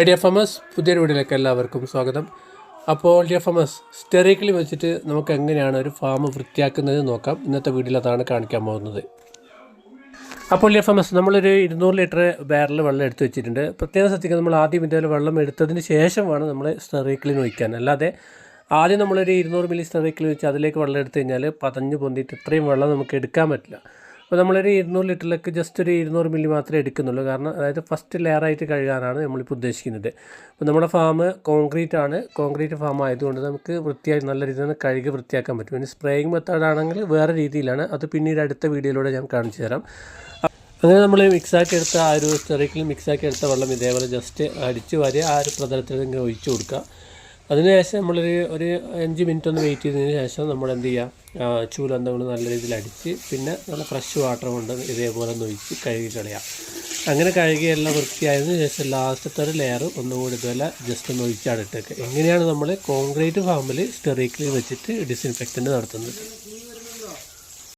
Idea ഫമസ് പുതിയൊരു വീഡിയോയിലേക്ക് എല്ലാവർക്കും സ്വാഗതം. അപ്പോൾ ഐഡിയ ഫമസ് സ്റ്റെറിക്കിളി വെച്ചിട്ട് നമുക്ക് എങ്ങനെയാണ് ഒരു ഫാം വൃത്തിയാക്കുന്നത് നോക്കാം. ഇന്നത്തെ വീഡിയോയിൽ അതാണ് കാണിക്കാൻ പോകുന്നത്. അപ്പോൾ ലിയ ഫമസ് നമ്മളൊരു ഇരുന്നൂറ് ലിറ്റർ ബാരൽ വെള്ളം എടുത്തു വെച്ചിട്ടുണ്ട്. പ്രത്യേകം ശ്രദ്ധിക്കുക നമ്മൾ ആദ്യം ഇതുപോലെ വെള്ളം എടുത്തതിന് ശേഷം ശേഷമാണ് നമ്മൾ സ്റ്റെറിക്കിളിന് ഒഴിക്കാൻ. അല്ലാതെ ആദ്യം നമ്മളൊരു ഇരുന്നൂറ് മില്ലി സ്റ്റെറിക്കിൽ വെച്ച് അതിലേക്ക് വെള്ളം എടുത്തു കഴിഞ്ഞാൽ പതഞ്ഞ് പൊന്തിയിട്ട് ഇത്രയും വെള്ളം നമുക്ക് എടുക്കാൻ പറ്റില്ല. അപ്പോൾ നമ്മളൊരു ഇരുന്നൂറ് ലിറ്ററിലേക്ക് ജസ്റ്റ് ഒരു ഇരുന്നൂറ് മില്ലി മാത്രമേ എടുക്കുന്നുള്ളൂ. കാരണം അതായത് ഫസ്റ്റ് ലെയറായിട്ട് കഴുകാനാണ് നമ്മളിപ്പോൾ ഉദ്ദേശിക്കുന്നത്. അപ്പോൾ നമ്മുടെ ഫാം കോൺക്രീറ്റ് ആണ്. കോൺക്രീറ്റ് ഫാം ആയതുകൊണ്ട് നമുക്ക് വൃത്തിയായി നല്ല രീതിയിൽ കഴുകി വൃത്തിയാക്കാൻ പറ്റും. പിന്നെ സ്പ്രേയിങ് മെത്തേഡ് ആണെങ്കിൽ വേറെ രീതിയിലാണ്. അത് പിന്നീട് അടുത്ത വീഡിയോയിലൂടെ ഞാൻ കാണിച്ചു തരാം. അങ്ങനെ നമ്മൾ മിക്സാക്കി എടുത്ത ആ ഒരു സ്റ്റെറിക്കിൽ മിക്സാക്കി എടുത്ത വെള്ളം ഇതേപോലെ ജസ്റ്റ് അടിച്ച് വാരി ആ ഒരു പ്രതലത്തിൽ ഇങ്ങനെ ഒഴിച്ചു കൊടുക്കുക. അതിനുശേഷം നമ്മളൊരു ഒരു അഞ്ച് മിനിറ്റ് ഒന്ന് വെയിറ്റ് ചെയ്തതിന് ശേഷം നമ്മൾ എന്ത് ചെയ്യുക ചൂലന്തങ്ങൾ നല്ല രീതിയിൽ അടിച്ച് പിന്നെ നല്ല ഫ്രഷ് വാട്ടർ കൊണ്ട് ഇതേപോലെ ഒന്ന് ഒഴിച്ച് കഴുകി കളയാം. അങ്ങനെ കഴുകിയെല്ലാം വൃത്തിയായതിനു ശേഷം ലാസ്റ്റത്തെ ഒരു ലെയർ ഒന്നുകൂടി ഇതുപോലെ ജസ്റ്റ് ഒന്ന് ഒഴിച്ചാണ് ഇട്ടേക്ക്. എങ്ങനെയാണ് നമ്മൾ കോൺക്രീറ്റ് ഫാമിൽ സ്റ്റെറിക്കിൽ വെച്ചിട്ട് ഡിസിൻഫെക്റ്റന്റ് നടത്തുന്നത്?